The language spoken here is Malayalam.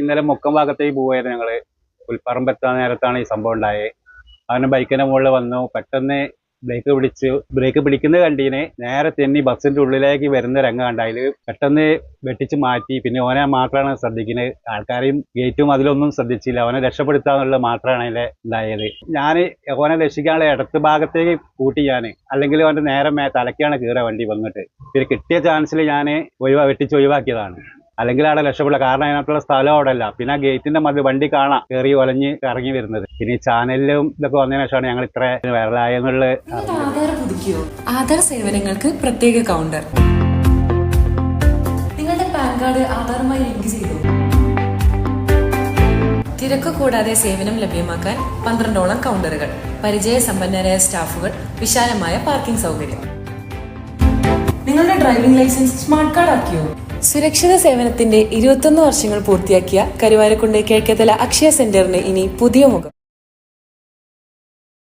ഇന്നലെ മുക്കം ഭാഗത്തേക്ക് പോവായിരുന്നു ഞങ്ങൾ. ഉൾപ്പറമ്പെത്താൻ നേരത്താണ് ഈ സംഭവം ഉണ്ടായത്. അവന് ബൈക്കിന്റെ മുകളിൽ വന്നു. പെട്ടെന്ന് ബ്രേക്ക് പിടിച്ചു ബ്രേക്ക് പിടിക്കുന്നത് കണ്ടീന് നേരെ തെന്നി ബസ്സിന്റെ ഉള്ളിലേക്ക് വരുന്ന രംഗം കണ്ടായിൽ പെട്ടെന്ന് വെട്ടിച്ച് മാറ്റി. പിന്നെ ഓനെ മാത്രമാണ് ശ്രദ്ധിക്കുന്നത് ആൾക്കാരെയും ഗേറ്റും അതിലൊന്നും ശ്രദ്ധിച്ചില്ല. അവനെ രക്ഷപ്പെടുത്താന്നുള്ള മാത്രമാണ് അതിലെ ഉണ്ടായത് ഞാൻ ഓനെ രക്ഷിക്കാനുള്ള ഇടത്ത് ഭാഗത്തേക്ക് കൂട്ടി ഞാൻ അല്ലെങ്കിൽ അവന്റെ നേരെ തലക്കാണ് കീറ വണ്ടി വന്നിട്ട്. പിന്നെ കിട്ടിയ ചാൻസിൽ ഞാൻ ഒഴിവാ വെട്ടിച്ച് ഒഴിവാക്കിയതാണ്. അല്ലെങ്കിൽ അവിടെ രക്ഷപ്പെടില്ല കാരണം അതിനകത്തുള്ള സ്ഥലം അവിടെ അല്ല. പിന്നെ ആ ഗേറ്റിന്റെ മതി വണ്ടി കാണാം. കയറി ഒലഞ്ഞ് ഇറങ്ങി വരുന്നത്. പിന്നെ ചാനലിലും ഇതൊക്കെ വന്നതിന് ശേഷമാണ് ഞങ്ങൾ ഇത്ര വൈറലായെന്നുള്ള ആധാർ സേവനങ്ങൾക്ക് പ്രത്യേക കൗണ്ടർ നിങ്ങളുടെ പാൻ കാർഡ് ആധാറുമായി ലിങ്ക് ചെയ്തു? തിരക്ക് കൂടാതെ സേവനം ലഭ്യമാക്കാൻ പന്ത്രണ്ടോളം കൗണ്ടറുകൾ പരിചയസമ്പന്നരായ സ്റ്റാഫുകൾ വിശാലമായ പാർക്കിംഗ് സൗകര്യം. നിങ്ങളുടെ ഡ്രൈവിംഗ് ലൈസൻസ് സ്മാർട്ട് കാർഡ് ആക്കിയോ? സുരക്ഷിത സേവനത്തിന്റെ ഇരുപത്തൊന്ന് വർഷങ്ങൾ പൂർത്തിയാക്കിയ കരുവാരക്കുണ്ട് കിഴക്കത്തല അക്ഷയ സെന്ററിന് ഇനി പുതിയ മുഖം.